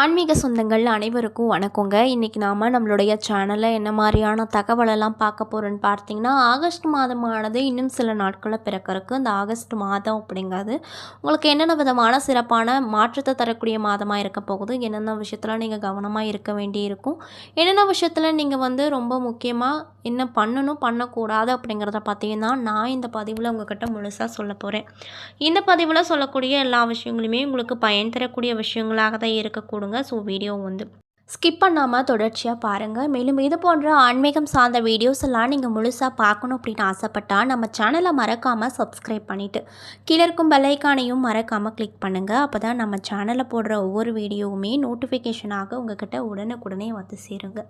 ஆன்மீக சொந்தங்கள் அனைவருக்கும் வணக்கங்க. இன்றைக்கி நாம் நம்மளுடைய சேனலில் என்ன மாதிரியான தகவலெல்லாம் பார்க்க போகிறோன்னு பார்த்தீங்கன்னா ஆகஸ்ட் மாதமானது இன்னும் சில நாட்களில் பிறக்கிறதுக்கு இந்த ஆகஸ்ட் மாதம் அப்படிங்கிறது உங்களுக்கு என்னென்ன விதமான சிறப்பான மாற்றத்தை தரக்கூடிய மாதமாக இருக்க போகுது? என்னென்ன விஷயத்தில் நீங்கள் கவனமாக இருக்க வேண்டி இருக்கும்? என்னென்ன விஷயத்தில் நீங்கள் வந்து ரொம்ப முக்கியமாக என்ன பண்ணணும் பண்ணக்கூடாது அப்படிங்கிறத பற்றியும் தான் நான் இந்த பதிவில் உங்ககிட்ட முழுசாக சொல்ல போகிறேன் இந்த பதிவில் சொல்லக்கூடிய எல்லா விஷயங்களுமே உங்களுக்கு பயன் தரக்கூடிய விஷயங்களாக தான் பண்ணுங்கள் ஸோ வீடியோ வந்து ஸ்கிப் பண்ணாமல் தொடர்ச்சியாக பாருங்கள் மேலும் இது போன்ற ஆன்மீகம் சார்ந்த வீடியோஸ் எல்லாம் நீங்கள் முழுசாக பார்க்கணும் அப்படின்னு ஆசைப்பட்டால் நம்ம சேனலை மறக்காமல் சப்ஸ்கிரைப் பண்ணிவிட்டு கீழே இருக்கும் பெல்லைக்கானையும் மறக்காமல் கிளிக் பண்ணுங்கள் அப்போ தான் நம்ம சேனலில் போடுற ஒவ்வொரு வீடியோவுமே நோட்டிஃபிகேஷனாக உங்ககிட்ட உடனுக்குடனே வந்து சேருங்க.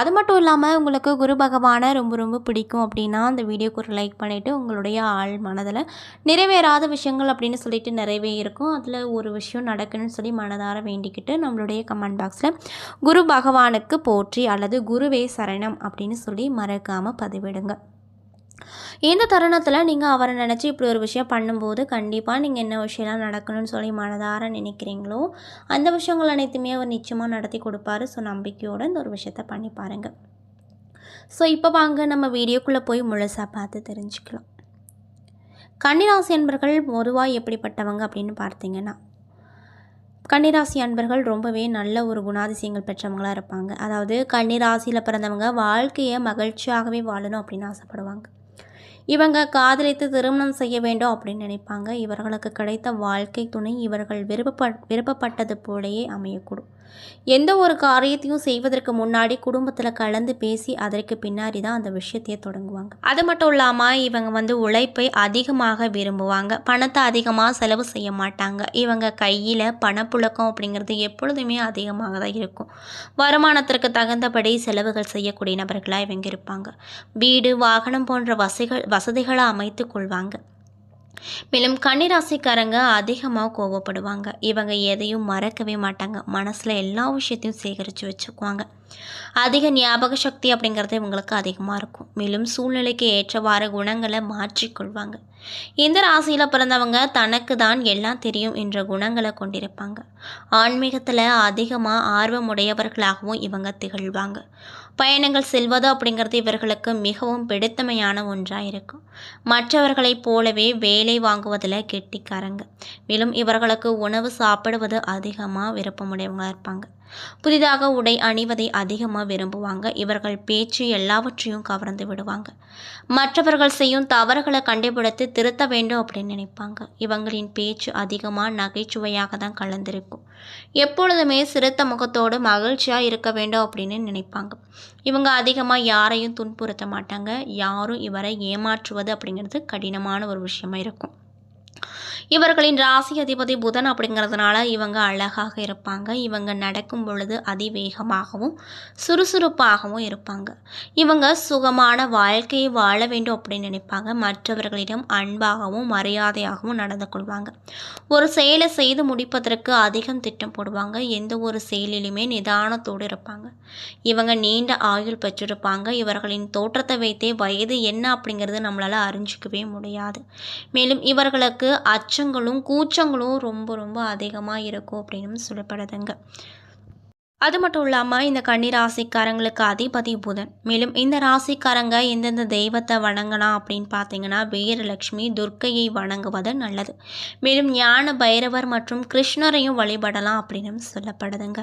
அது மட்டும் இல்லாமல் உங்களுக்கு குரு பகவானை ரொம்ப ரொம்ப பிடிக்கும் அப்படின்னா அந்த வீடியோக்கு ஒரு லைக் பண்ணிவிட்டு உங்களுடைய ஆள் மனதில் நிறைவேறாத விஷயங்கள் அப்படின்னு சொல்லிட்டு நிறைவே இருக்கும். அதில் ஒரு விஷயம் நடக்கணும்னு சொல்லி மனதார வேண்டிக்கிட்டு நம்மளுடைய கமெண்ட் பாக்ஸில் குரு பகவானுக்கு போற்றி அல்லது குருவே சரணம் அப்படின்னு சொல்லி மறக்காமல் பதிவிடுங்க. இந்த தருணத்தில் நீங்கள் அவரை நினச்சி இப்படி ஒரு விஷயம் பண்ணும்போது கண்டிப்பாக நீங்கள் என்ன விஷயம்லாம் நடக்கணும்னு சொல்லி மனதார நினைக்கிறீங்களோ அந்த விஷயங்கள் அனைத்துமே அவர் நிச்சயமாக நடத்தி கொடுப்பாரு. ஸோ நம்பிக்கையோடு இந்த ஒரு விஷயத்த பண்ணி பாருங்கள் ஸோ இப்போ வாங்க நம்ம வீடியோக்குள்ளே போய் முழுசாக பார்த்து தெரிஞ்சுக்கலாம். கன்னிராசி என்பர்கள் பொதுவாக எப்படிப்பட்டவங்க அப்படின்னு பார்த்தீங்கன்னா கன்னிராசி அன்பர்கள் ரொம்பவே நல்ல ஒரு குணாதிசயங்கள் பெற்றவங்களாக இருப்பாங்க. அதாவது கன்னிராசியில் பிறந்தவங்க வாழ்க்கையை மகிழ்ச்சியாகவே வாழணும் அப்படின்னு ஆசைப்படுவாங்க. இவங்க காதலித்து திருமணம் செய்ய வேண்டும் அப்படின்னு நினைப்பாங்க. இவர்களுக்கு கிடைத்த வாழ்க்கை துணை இவர்கள் விருப்பப்பட் விருப்பப்பட்டது போலேயே அமையக்கூடும். எந்த ஒரு காரியத்தையும் செய்வதற்கு முன்னாடி குடும்பத்தில் கலந்து பேசி அதற்கு பின்னாடி தான் அந்த விஷயத்தையே தொடங்குவாங்க. அது மட்டும் இல்லாமல் இவங்க வந்து உழைப்பை அதிகமாக விரும்புவாங்க. பணத்தை அதிகமாக செலவு செய்ய மாட்டாங்க. இவங்க கையில் பணப்புழக்கம் அப்படிங்கிறது எப்பொழுதுமே அதிகமாக தான் இருக்கும். வருமானத்திற்கு தகுந்தபடி செலவுகள் செய்யக்கூடிய நபர்களாக இவங்க இருப்பாங்க. வீடு வாகனம் போன்ற வசதிகள் வசதிகளை அமைத்து கொள்வாங்க. மேலும் கன்னிராசிக்காரங்க அதிகமாக கோவப்படுவாங்க. இவங்க எதையும் மறக்கவே மாட்டாங்க. மனசில் எல்லா விஷயத்தையும் சேகரித்து வச்சுக்குவாங்க. அதிக ஞாபக சக்தி அப்படிங்கிறது இவங்களுக்கு அதிகமாக இருக்கும். மேலும் சூழ்நிலைக்கு ஏற்றவாறு குணங்களை மாற்றிக்கொள்வாங்க. இந்த ராசியில் பிறந்தவங்க தனக்கு தான் எல்லாம் தெரியும் என்ற குணங்களை கொண்டிருப்பாங்க. ஆன்மீகத்தில் அதிகமாக ஆர்வமுடையவர்களாகவும் இவங்க திகழ்வாங்க. பயணங்கள் செல்வது அப்படிங்கிறது இவர்களுக்கு மிகவும் பிடித்தமையான ஒன்றாக இருக்கும். மற்றவர்களைப் போலவே வேலை வாங்குவதில் கெட்டிக்காரங்க. மேலும் இவர்களுக்கு உணவு சாப்பிடுவது அதிகமாக விருப்பமுடையவங்களாக இருப்பாங்க. புதிதாக உடை அணிவதை அதிகமாக விரும்புவாங்க. இவர்கள் பேச்சு எல்லாவற்றையும் கவர்ந்து விடுவாங்க. மற்றவர்கள் செய்யும் தவறுகளை கண்டுபிடித்து திருத்த வேண்டும் அப்படின்னு நினைப்பாங்க. இவங்களின் பேச்சு அதிகமாக நகைச்சுவையாக தான் கலந்திருக்கும். எப்பொழுதுமே சிறுத்த முகத்தோடு மகிழ்ச்சியாக இருக்க வேண்டும் அப்படின்னு நினைப்பாங்க. இவங்க அதிகமாக யாரையும் துன்புறுத்த மாட்டாங்க. யாரும் இவரை ஏமாற்றுவது அப்படிங்கிறது கடினமான ஒரு விஷயமா இருக்கும். இவர்களின் ராசி அதிபதி புதன் அப்படிங்கிறதுனால இவங்க அழகாக இருப்பாங்க. இவங்க நடக்கும் பொழுது அதிவேகமாகவும் சுறுசுறுப்பாகவும் இருப்பாங்க. இவங்க சுகமான வாழ்க்கையை வாழ வேண்டும் அப்படின்னு நினைப்பாங்க. மற்றவர்களிடம் அன்பாகவும் மரியாதையாகவும் நடந்து கொள்வாங்க. ஒரு செயலை செய்து முடிப்பதற்கு அதிகம் திட்டம் போடுவாங்க. எந்த ஒரு செயலிலுமே நிதானத்தோடு இருப்பாங்க. இவங்க நீண்ட ஆயுள் பெற்றிருப்பாங்க. இவர்களின் தோற்றத்தை வைத்தே வயது என்ன அப்படிங்கிறது நம்மளால் அறிஞ்சிக்கவே முடியாது. மேலும் இவர்களுக்கு அச்சங்களும் கூச்சங்களும் ரொம்ப ரொம்ப அதிகமாக இருக்கும் அப்படின்னு சொல்லப்படுதுங்க. அது மட்டும் இல்லாமல் இந்த கன்னி ராசிக்காரங்களுக்கு அதிபதி புதன். மேலும் இந்த ராசிக்காரங்க எந்தெந்த தெய்வத்தை வணங்கலாம் அப்படின்னு பார்த்தீங்கன்னா வீரலட்சுமி துர்க்கையை வணங்குவது நல்லது. மேலும் ஞான பைரவர் மற்றும் கிருஷ்ணரையும் வழிபடலாம் அப்படின்னு சொல்லப்படுதுங்க.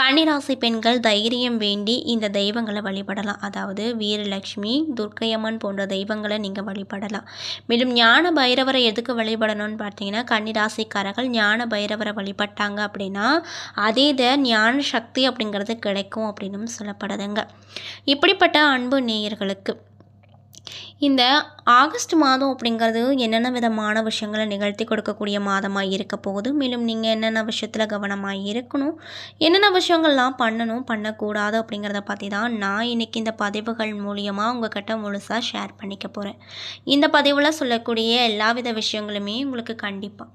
கன்னி ராசி பெண்கள் தைரியம் வேண்டி இந்த தெய்வங்களை வழிபடலாம். அதாவது வீரலட்சுமி துர்க்கையம்மன் போன்ற தெய்வங்களை நீங்கள் வழிபடலாம். மேலும் ஞான பைரவரை எதுக்கு வழிபடணும்னு பார்த்தீங்கன்னா கன்னி ராசிக்காரர்கள் ஞான பைரவரை வழிபட்டாங்க அப்படின்னா அதீத ஞான சக்தி அப்படிங்கிறது கிடைக்கும் அப்படின்னு சொல்லப்படுதுங்க. இப்படிப்பட்ட அன்பு நேயர்களுக்கு இந்த ஆகஸ்ட் மாதம் அப்படிங்கிறது என்னென்ன விதமான விஷயங்களை நிகழ்த்தி கொடுக்கக்கூடிய மாதமாக இருக்க போகுது? மேலும் நீங்கள் என்னென்ன விஷயத்தில் கவனமாக இருக்கணும்? என்னென்ன விஷயங்கள்லாம் பண்ணணும் பண்ணக்கூடாது அப்படிங்கிறத பற்றி தான் நான் இன்றைக்கி இந்த பதிவுகள் மூலியமாக உங்ககிட்ட முழுசாக ஷேர் பண்ணிக்க போகிறேன் இந்த பதிவில் சொல்லக்கூடிய எல்லா வித விஷயங்களுமே உங்களுக்கு கண்டிப்பாக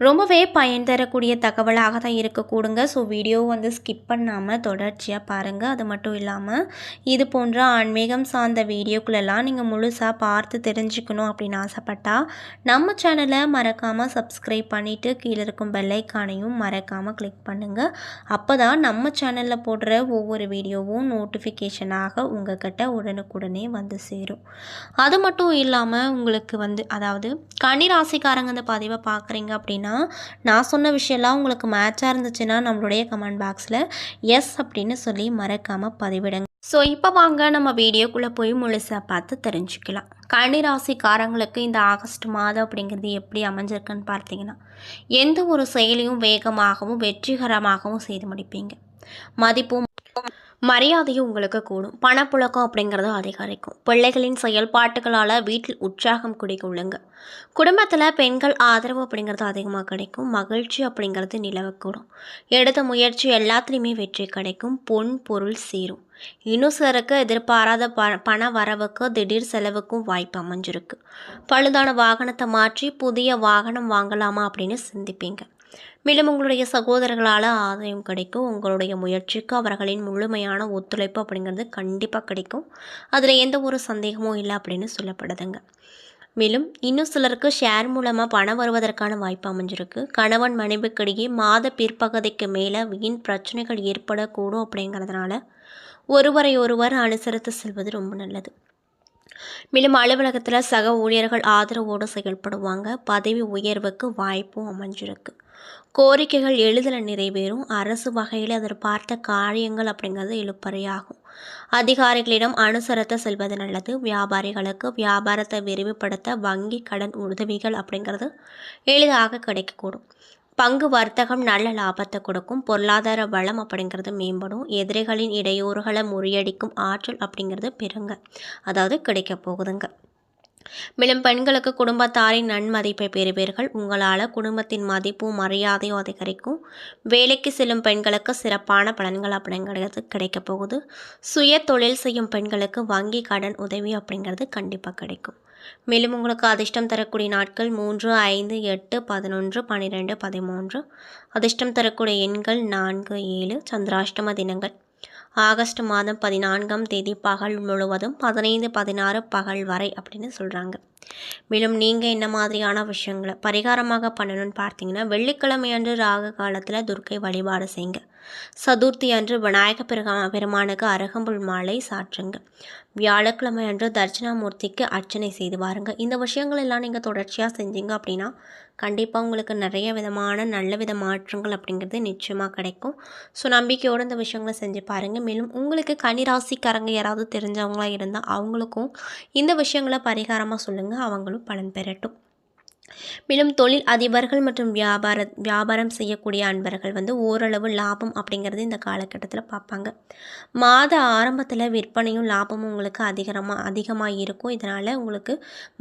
ரொம்பவே பயன் தரக்கூடிய தகவலாக தான் இருக்கக்கூடுங்க. ஸோ வீடியோ வந்து ஸ்கிப் பண்ணாமல் தொடர்ச்சியாக பாருங்கள் அது மட்டும் இல்லாமல் இது போன்ற ஆன்மீகம் சார்ந்த வீடியோக்குள்ளெல்லாம் நீங்கள் முழுசாக பார்த்து தெரிஞ்சுக்கணும் அப்படின்னு ஆசைப்பட்டால் நம்ம சேனலை மறக்காமல் சப்ஸ்கிரைப் பண்ணிவிட்டு கீழே இருக்கும் பெல்லைக்கானையும் மறக்காமல் கிளிக் பண்ணுங்கள் அப்போ தான் நம்ம சேனலில் போடுற ஒவ்வொரு வீடியோவும் நோட்டிஃபிகேஷனாக உங்கள்கிட்ட உடனுக்குடனே வந்து சேரும். அது மட்டும் இல்லாமல் உங்களுக்கு வந்து அதாவது கன்னி ராசிக்காரங்க இந்த பதிவை பார்க்குறீங்க அப்படின்னா நான் சொன்ன விஷயம்லாம் உங்களுக்கு மேட்சாக இருந்துச்சுன்னா நம்மளுடைய கமெண்ட் பாக்ஸில் எஸ் அப்படின்னு சொல்லி மறக்காமல் பதிவிடுங்க. ஸோ இப்போ வாங்க நம்ம வீடியோக்குள்ளே போய் முழுசாக பார்த்து தெரிஞ்சுக்கலாம். கன்னிராசிக்காரங்களுக்கு இந்த ஆகஸ்ட் மாதம் அப்படிங்கிறது எப்படி அமைஞ்சிருக்குன்னு பார்த்தீங்கன்னா எந்த ஒரு செயலையும் வேகமாகவும் வெற்றிகரமாகவும் செய்து முடிப்பீங்க. மதிப்பும் மரியாதையும் உங்களுக்கு கூடும். பணப்புழக்கம் அப்படிங்கிறதும் அதிகரிக்கும். பிள்ளைகளின் செயல்பாட்டுகளால் வீட்டில் உற்சாகம் குடிக்கொள்ளுங்க குடும்பத்தில் பெண்கள் ஆதரவு அப்படிங்கிறது அதிகமாக கிடைக்கும். மகிழ்ச்சி அப்படிங்கிறது நிலவக்கூடும். எடுத்த முயற்சி எல்லாத்துலேயுமே வெற்றி கிடைக்கும். பொன் பொருள் சேரும். இன்னும் சிலருக்கு எதிர்பாராத ப பண வரவுக்கு திடீர் செலவுக்கும் வாய்ப்பு அமைஞ்சிருக்கு. பழுதான வாகனத்தை மாற்றி புதிய வாகனம் வாங்கலாமா அப்படின்னு சிந்திப்பீங்க. மேலும் உங்களுடைய சகோதரர்களால் ஆதாயம் கிடைக்கும். உங்களுடைய முயற்சிக்கு அவர்களின் முழுமையான ஒத்துழைப்பு அப்படிங்கிறது கண்டிப்பாக கிடைக்கும். அதில் எந்த ஒரு சந்தேகமும் இல்லை அப்படின்னு சொல்லப்படுதுங்க. மேலும் இன்னும் சிலருக்கு ஷேர் மூலமாக பணம் வருவதற்கான வாய்ப்பு அமைஞ்சிருக்கு. கணவன் மனைவிக்கிடையே மாத பிற்பகுதிக்கு மேலே வீண் பிரச்சனைகள் ஏற்படக்கூடும் அப்படிங்கிறதுனால ஒருவரை ஒருவர் அனுசரித்து செல்வது ரொம்ப நல்லது. மேலும் அலுவலகத்தில் சக ஊழியர்கள் ஆதரவோடு செயல்படுவாங்க. பதவி உயர்வுக்கு வாய்ப்பும் அமைஞ்சிருக்கு. கோரிக்கைகள் எளிதில் நிறைவேறும். அரசு வகையில் எதிர்பார்த்த காரியங்கள் அப்படிங்கிறது இழுப்பறையாகும் அதிகாரிகளிடம் அனுசரத்தை செல்வது நல்லது. வியாபாரிகளுக்கு வியாபாரத்தை விரிவுபடுத்த வங்கி கடன் உதவிகள் அப்படிங்கிறது எளிதாக கிடைக்கக்கூடும். பங்கு வர்த்தகம் நல்ல லாபத்தை கொடுக்கும். பொருளாதார வளம் அப்படிங்கிறது மேம்படும். எதிரிகளின் இடையூறுகளை முறியடிக்கும் ஆற்றல் அப்படிங்கிறது பெறுங்க. அதாவது கிடைக்க போகுதுங்க. மேலும் பெண்களுக்கு குடும்பத்தாரின் நன்மதிப்பை பெறுவீர்கள். உங்களால் குடும்பத்தின் மதிப்பும் மரியாதையும் அதிகரிக்கும். வேலைக்கு செல்லும் பெண்களுக்கு சிறப்பான பலன்கள் அப்படிங்கிறது கிடைக்க போகுது. சுய தொழில் செய்யும் பெண்களுக்கு வங்கி கடன் உதவி அப்படிங்கிறது கண்டிப்பாக கிடைக்கும். மேலும் உங்களுக்கு அதிர்ஷ்டம் தரக்கூடிய நாட்கள் மூன்று ஐந்து எட்டு பதினொன்று பன்னிரெண்டு பதிமூன்று. அதிர்ஷ்டம் தரக்கூடிய எண்கள் நான்கு ஏழு சந்திராஷ்டம தினங்கள். ஆகஸ்ட் மாதம் பதினான்காம் தேதி பகல் முழுவதும் பதினைந்து பதினாறு பகல் வரை அப்படின்னு சொல்கிறாங்க மேலும் நீங்கள் என்ன மாதிரியான விஷயங்களை பரிகாரமாக பண்ணணும்னு பார்த்தீங்கன்னா வெள்ளிக்கிழமை அன்று ராக காலத்தில் துர்க்கை வழிபாடு செய்யுங்க. சதுர்த்தி அன்று விநாயக பெருகா பெருமானுக்கு அருகம்புல் மாலை சாற்றுங்க. வியாழக்கிழமை அன்று தட்சிணாமூர்த்திக்கு அர்ச்சனை செய்து பாருங்கள் இந்த விஷயங்கள் எல்லாம் நீங்கள் தொடர்ச்சியாக செஞ்சீங்க அப்படின்னா கண்டிப்பாக உங்களுக்கு நிறைய விதமான நல்ல வித மாற்றங்கள் அப்படிங்கிறது நிச்சயமாக கிடைக்கும். ஸோ நம்பிக்கையோடு இந்த விஷயங்களை செஞ்சு பாருங்கள் மேலும் உங்களுக்கு கனிராசிக்காரங்க யாராவது தெரிஞ்சவங்களாக இருந்தால் அவங்களுக்கும் இந்த விஷயங்களை பரிகாரமாக சொல்லுங்கள் அவங்களும் பலன் பெறட்டும். மேலும் தொழில் அதிபர்கள் மற்றும் வியாபார வியாபாரம் செய்யக்கூடிய அன்பர்கள் வந்து ஓரளவு லாபம் அப்படிங்கிறது இந்த காலகட்டத்தில் பார்ப்பாங்க. மாத ஆரம்பத்தில் விற்பனையும் லாபமும் உங்களுக்கு அதிகமாக அதிகமாக இருக்கும் இதனால் உங்களுக்கு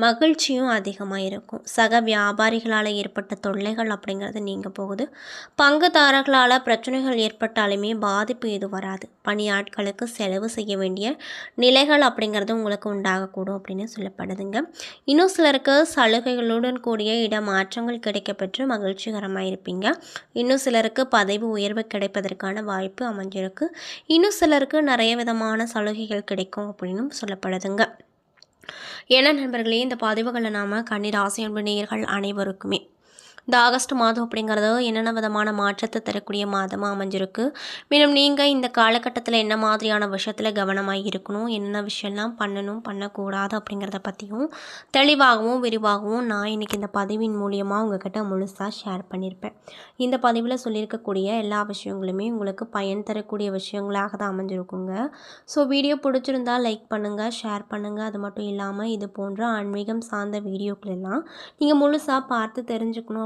மகிழ்ச்சியும் அதிகமாக இருக்கும் சக வியாபாரிகளால் ஏற்பட்ட தொல்லைகள் அப்படிங்கிறது நீங்கள் போகுது. பங்குதாரர்களால் பிரச்சனைகள் ஏற்பட்டாலுமே பாதிப்பு எதுவும் வராது. பணியாட்களுக்கு செலவு செய்ய வேண்டிய நிலைகள் அப்படிங்கிறது உங்களுக்கு உண்டாகக்கூடும் அப்படின்னு சொல்லப்படுதுங்க. இன்னும் சிலருக்கு சலுகைகளுடன் கூடிய இடமாற்றங்கள் கிடைக்கப்பெற்று மகிழ்ச்சிகரமாக இருப்பீங்க இன்னும் சிலருக்கு பதவி உயர்வு கிடைப்பதற்கான வாய்ப்பு அமைஞ்சிருக்கு. இன்னும் சிலருக்கு நிறைய விதமான சலுகைகள் கிடைக்கும் அப்படின்னும் சொல்லப்படுதுங்க. ஏன்னா நண்பர்களே இந்த பதிவுகளை நாம் கன்னிராசி அன்பு நேயர்கள் அனைவருக்குமே இந்த ஆகஸ்ட் மாதம் அப்படிங்கிறது என்னென்ன விதமான மாற்றத்தை தரக்கூடிய மாதமாக அமைஞ்சிருக்கு? மேலும் நீங்கள் இந்த காலகட்டத்தில் என்ன மாதிரியான விஷயத்தில் கவனமாக இருக்கணும்? என்னென்ன விஷயம்லாம் பண்ணணும்? பண்ணக்கூடாது அப்படிங்கிறத பற்றியும் தெளிவாகவும் விரிவாகவும் நான் இன்றைக்கி இந்த பதிவின் மூலியமாக உங்ககிட்ட முழுசாக ஷேர் பண்ணியிருப்பேன் இந்த பதிவில் சொல்லியிருக்கக்கூடிய எல்லா விஷயங்களுமே உங்களுக்கு பயன் தரக்கூடிய விஷயங்களாக தான் அமைஞ்சிருக்குங்க. ஸோ வீடியோ பிடிச்சிருந்தால் லைக் பண்ணுங்கள் ஷேர் பண்ணுங்கள் அது மட்டும் இல்லாமல் இது போன்ற ஆன்மீகம் சார்ந்த வீடியோக்கள் எல்லாம் நீங்கள் முழுசாக பார்த்து தெரிஞ்சுக்கணும்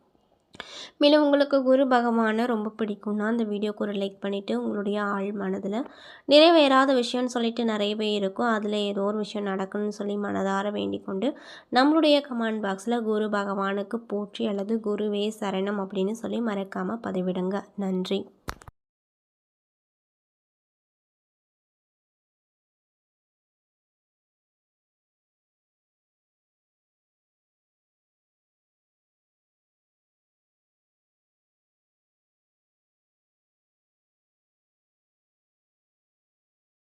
மேலும் உங்களுக்கு குரு பகவானை ரொம்ப பிடிக்கும்னா அந்த வீடியோக்கு ஒரு லைக் பண்ணிவிட்டு உங்களுடைய ஆள் மனதில் நிறைவேறாத விஷயம்னு சொல்லிட்டு நிறையவே இருக்கும். அதில் ஏதோ ஒரு விஷயம் நடக்கணும்னு சொல்லி மனதார வேண்டிக்கொண்டு நம்மளுடைய கமெண்ட் பாக்ஸில் குரு பகவானுக்கு போற்றி அல்லது குருவே சரணம் அப்படின்னு சொல்லி மறக்காமல் பதிவிடுங்க. நன்றி.